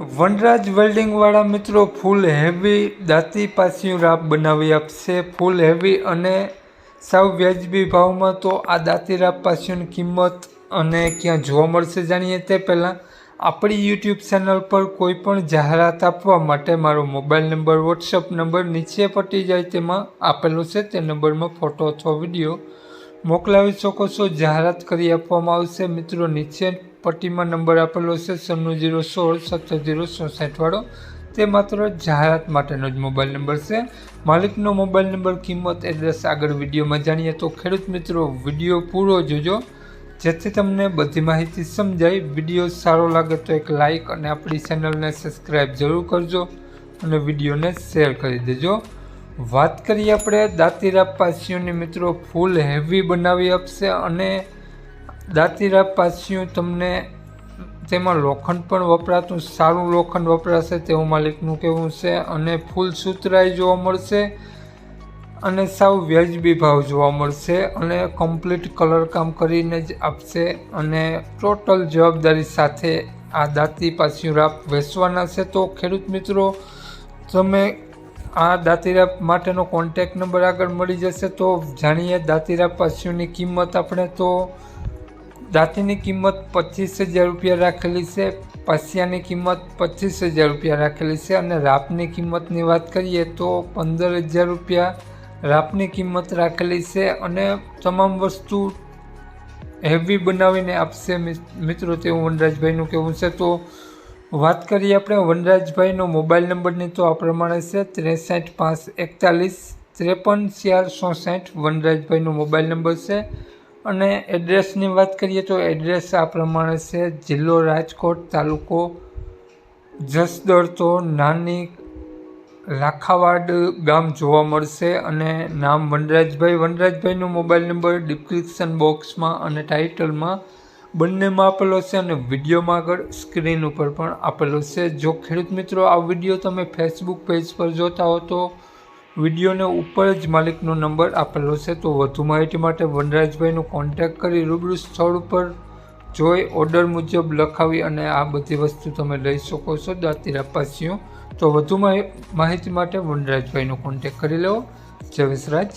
વનરાજ વેલ્ડિંગવાળા મિત્રો ફૂલ હેવી દાંતી પાસિયું રાપ બનાવી આપશે. ફૂલ હેવી અને સાવ વ્યાજબી ભાવમાં તો આ દાંતી રાપ પાસિયુંની કિંમત અને ક્યાં જોવા મળશે જાણીએ તે પહેલાં આપણી યુટ્યુબ ચેનલ પર કોઈ પણ જાહેરાત આપવા માટે મારો મોબાઈલ નંબર, વોટ્સઅપ નંબર નીચે પટી જાય તેમાં આપેલો છે. તે નંબરમાં ફોટો અથવા વીડિયો મોકલાવી શકો છો. જાહેરાત કરી આપવામાં આવશે. મિત્રો, નીચે પટ્ટીમાં નંબર આપેલો છે સન્નું જીરો સોળ સત્તર જીરો ચોસઠવાળો તે માત્ર જાહેરાત માટેનો જ મોબાઈલ નંબર છે. માલિકનો મોબાઈલ નંબર, કિંમત, એડ્રેસ આગળ વિડીયોમાં જાણીએ તો ખેડૂત મિત્રો, વીડિયો પૂરો જોજો. જેથી તમને બધી માહિતી સમજાય. વીડિયો સારો લાગે તો એક લાઇક અને આપણી ચેનલને સબસ્ક્રાઈબ જરૂર કરજો અને વિડીયોને શેર કરી દેજો. વાત કરીએ આપણે દાંતીરા પાસીઓની મિત્રો, ફૂલ હેવી બનાવી આપશે અને દાંતીરા પાસિયું તમને તેમાં લોખંડ પણ વપરાતું, સારું લોખંડ વપરાશે તેવું માલિકનું કહેવું છે. અને ફૂલ સુતરાઈ જોવા મળશે અને સાવ વ્યાજબી ભાવ જોવા મળશે અને કમ્પ્લીટ કલર કામ કરીને જ આપશે અને ટોટલ જવાબદારી સાથે આ દાંતી પાસિયું રાપ વેચવાના છે. તો ખેડૂત મિત્રો, તમે આ દાંતીરાપ માટેનો કોન્ટેક નંબર આગળ મળી જશે તો જાણીએ દાંતીરાપ પાસિયુંની કિંમત આપણે. તો દાંતીની કિંમત પચીસ હજાર રૂપિયા રાખેલી છે, પાસિયાની કિંમત પચીસ હજાર રૂપિયા રાખેલી છે અને રાપની કિંમતની વાત કરીએ તો પંદર હજાર રૂપિયા રાપની કિંમત રાખેલી છે અને તમામ વસ્તુ હેવી બનાવીને આપશે મિત્રો તેવું વનરાજભાઈનું કહેવું છે. તો વાત કરીએ આપણે વનરાજભાઈનો મોબાઈલ નંબરની તો આ પ્રમાણે છે, ત્રેસઠ પાંચ એકતાલીસ, ત્રેપન ચાર ચોસઠ વનરાજભાઈનો મોબાઈલ નંબર છે. અને એડ્રેસની વાત કરીએ તો એડ્રેસ આ પ્રમાણે છે. જિલ્લો રાજકોટ તાલુકો જસદણ તો નાની લાખાવાડ ગામ જોવા મળશે અને નામ વનરાજભાઈ. વનરાજભાઈનો મોબાઈલ નંબર ડિસ્ક્રિપ્શન બોક્સમાં અને ટાઇટલમાં બંનેમાં આપેલો છે અને વિડીયોમાં આગળ સ્ક્રીન ઉપર પણ આપેલો છે. જો ખેડૂત મિત્રો આ વીડિયો તમે ફેસબુક પેજ પર જોતા હો તો વિડીયોને ઉપર જ માલિકનો નંબર આપેલો છે, તો વધુ માહિતી માટે વનરાજભાઈનો કોન્ટેક્ટ કરી રૂબરૂ સ્થળ ઉપર જોઈ ઓર્ડર મુજબ લખાવી અને આ બધી વસ્તુ તમે લઈ શકો છો દાંતી રાપાસીઓ તો વધુ માહિતી માટે વનરાજભાઈનો કોન્ટેક્ટ કરી લેવો. જય વિસરાજ.